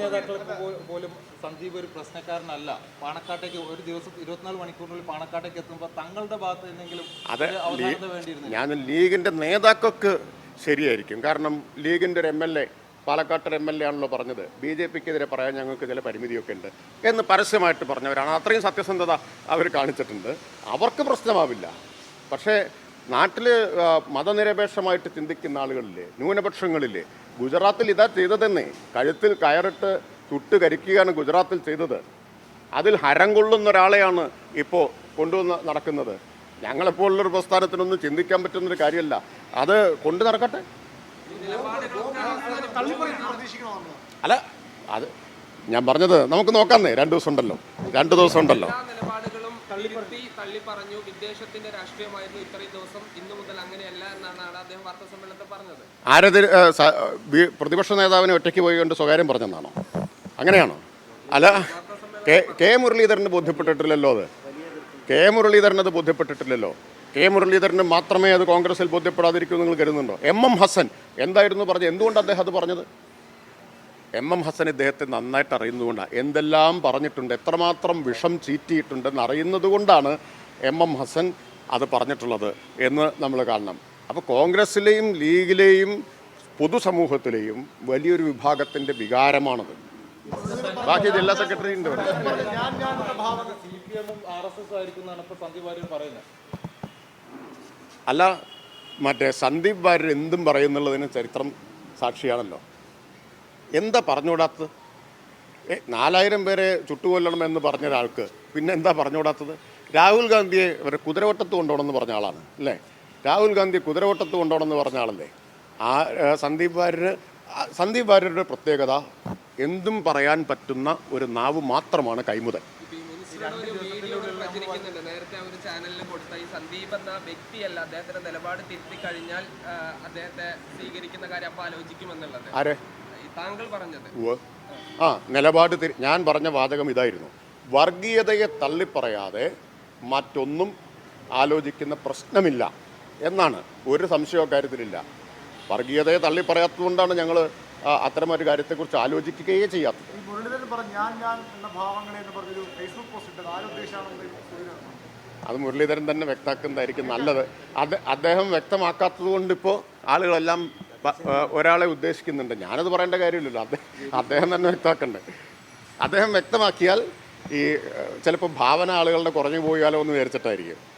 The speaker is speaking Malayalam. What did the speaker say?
നേതാക്കൾക്ക് പോലും സന്ദീപ് ഒരു പ്രശ്നക്കാരനല്ല. പാണക്കാട്ടേക്ക് ഒരു ദിവസം ഇരുപത്തിനാല് മണിക്കൂറിനുള്ളിൽ പാണക്കാട്ടേക്ക് എത്തുമ്പോൾ തങ്ങളുടെ ഭാഗത്ത് നിന്നെങ്കിലും അത് ഞാൻ ലീഗിന്റെ നേതാക്കൾക്ക് ശരിയായിരിക്കും. കാരണം ലീഗിന്റെ ഒരു എം എൽ എ പാലക്കാട്ട് എം എൽ എ ആണല്ലോ പറഞ്ഞത്. ബി ജെ പിക്കെതിരെ പറയാൻ ഞങ്ങൾക്ക് ചില പരിമിതിയൊക്കെ ഉണ്ട് എന്ന് പരസ്യമായിട്ട് പറഞ്ഞവരാണ്. അത്രയും സത്യസന്ധത അവർ കാണിച്ചിട്ടുണ്ട്. അവർക്ക് പ്രശ്നമാവില്ല. പക്ഷേ നാട്ടിൽ മതനിരപേക്ഷമായിട്ട് ചിന്തിക്കുന്ന ആളുകളില്ലേ ന്യൂനപക്ഷങ്ങളില്ലേ ഗുജറാത്തിൽ ഇതാ ചെയ്തതെന്നേ. കഴുത്തിൽ കയറിട്ട് ചുട്ട് കരിക്കുകയാണ് ഗുജറാത്തിൽ ചെയ്തത്. അതിൽ ഹരം കൊള്ളുന്ന ഒരാളെയാണ് ഇപ്പോൾ കൊണ്ടുവന്ന് നടക്കുന്നത്. ഞങ്ങളെപ്പോലുള്ളൊരു പ്രസ്ഥാനത്തിനൊന്നും ചിന്തിക്കാൻ പറ്റുന്നൊരു കാര്യമല്ല. അത് കൊണ്ടു നടക്കട്ടെ. അല്ല അത് ഞാൻ പറഞ്ഞത് നമുക്ക് നോക്കാന്നേ. രണ്ട് ദിവസം ഉണ്ടല്ലോ. രണ്ട് ദിവസം ഉണ്ടല്ലോ. തിരുത്തി തള്ളി പറഞ്ഞു വിദ്ദേശത്തിന്റെ രാഷ്ട്രീയമായിരുന്നു ഇത്രയും ദിവസം ഇന്നു മുതൽ അങ്ങനെയല്ല എന്നാണ് അദ്ദേഹം വാർത്താ സമ്മേളനത്തിൽ പറഞ്ഞത്. ആരത് പ്രതിപക്ഷ നേതാവിനെ ഒറ്റയ്ക്ക് പോയി കൊണ്ട് സ്വകാര്യം പറഞ്ഞെന്നാണോ? അങ്ങനെയാണോ? അല്ല കെ കെ മുരളീധരന് ബോധ്യപ്പെട്ടിട്ടില്ലല്ലോ അത്. കെ മുരളീധരൻ അത് ബോധ്യപ്പെട്ടിട്ടില്ലല്ലോ. കെ മുരളീധരന് മാത്രമേ അത് കോൺഗ്രസിൽ ബോധ്യപ്പെടാതിരിക്കൂ നിങ്ങൾ കരുതുന്നുണ്ടോ? എം എം ഹസൻ എന്തായിരുന്നു പറഞ്ഞത്? എന്തുകൊണ്ട് അദ്ദേഹം അത് പറഞ്ഞത്? എം എം ഹസൻ ഇദ്ദേഹത്തെ നന്നായിട്ട് അറിയുന്നതുകൊണ്ടാണ് എന്തെല്ലാം പറഞ്ഞിട്ടുണ്ട് എത്രമാത്രം വിഷം ചീറ്റിയിട്ടുണ്ടെന്ന് അറിയുന്നത് കൊണ്ടാണ് എം എം ഹസൻ അത് പറഞ്ഞിട്ടുള്ളത് എന്ന് നമ്മൾ കാണണം. അപ്പോൾ കോൺഗ്രസ്സിലെയും ലീഗിലെയും പൊതുസമൂഹത്തിലെയും വലിയൊരു വിഭാഗത്തിന്റെ വികാരമാണത്. ബാക്കി ജില്ലാ സെക്രട്ടറി ഉണ്ട് അല്ല മറ്റേ സന്ദീപ് വാര്യർ എന്തും പറയുന്നുള്ളതിന് ചരിത്രം സാക്ഷിയാണല്ലോ. എന്താ പറഞ്ഞുകൂടാത്തത്? നാലായിരം പേരെ ചുട്ടുകൊല്ലണം എന്ന് പറഞ്ഞ ഒരാൾക്ക് പിന്നെ എന്താ പറഞ്ഞുകൂടാത്തത്? രാഹുൽ ഗാന്ധിയെ ഇവരെ കുതിരവട്ടത്ത് കൊണ്ടുപോകണമെന്ന് പറഞ്ഞ ആളാണ് അല്ലേ? രാഹുൽ ഗാന്ധി കുതിരവട്ടത്ത് കൊണ്ടുപോകണമെന്ന് പറഞ്ഞ ആളല്ലേ? ആ സന്ദീപ് വാര്യർ സന്ദീപ് വാര്യരുടെ പ്രത്യേകത എന്തും പറയാൻ പറ്റുന്ന ഒരു നാവ് മാത്രമാണ് കൈമുതൽ. ആരെ ഒരു വീഡിയോ പ്രചരിക്കുന്നുണ്ട്. നേരത്തെ ആ ഒരു ചാനലിൽ കൊടുത്ത ഈ സന്ദീപ് എന്ന വ്യക്തിയല്ല അദ്ദേഹത്തിന്റെ നിലപാട് തിരുത്തി കഴിഞ്ഞാൽ അദ്ദേഹത്തെ സ്വീകരിക്കുന്ന കാര്യം അപ്പൊ ആലോചിക്കുമെന്നുള്ളത് ആ നിലപാട് ഞാൻ പറഞ്ഞ വാചകം ഇതായിരുന്നു. വർഗീയതയെ തള്ളിപ്പറയാതെ മറ്റൊന്നും ആലോചിക്കുന്ന പ്രശ്നമില്ല എന്നാണ്. ഒരു സംശയവും കാര്യത്തിലില്ല. വർഗീയതയെ തള്ളിപ്പറയാത്തതുകൊണ്ടാണ് ഞങ്ങൾ അത്തരമൊരു കാര്യത്തെക്കുറിച്ച് ആലോചിക്കുകയേ ചെയ്യാത്തത്. മുരളീധരൻ പറഞ്ഞ ഞാൻ ഞാൻ എന്ന ഭാവങ്ങളെ എന്ന് പറഞ്ഞൊരു ഫേസ്ബുക്ക് പോസ്റ്റ് ഇട്ടത്. ആരുദ്ദേശമാണെന്ന് സൂചന അത് മുരളീധരൻ തന്നെ വ്യക്തമാക്കുന്നതായിരിക്കും നല്ലത്. അത് അദ്ദേഹം വ്യക്തമാക്കാത്തത് കൊണ്ട് ഇപ്പോൾ ആളുകളെല്ലാം ഒരാളെ ഉദ്ദേശിക്കുന്നുണ്ട്. ഞാനത് പറയേണ്ട കാര്യമില്ലല്ലോ. അദ്ദേഹം അദ്ദേഹം തന്നെ വ്യക്തമാക്കണ്ടേ. അദ്ദേഹം വ്യക്തമാക്കിയാൽ ഈ ചിലപ്പോൾ ഭാവന ആളുകളുടെ കുറഞ്ഞു പോയാലോ എന്ന് വിചാരിച്ചിട്ടായിരിക്കും.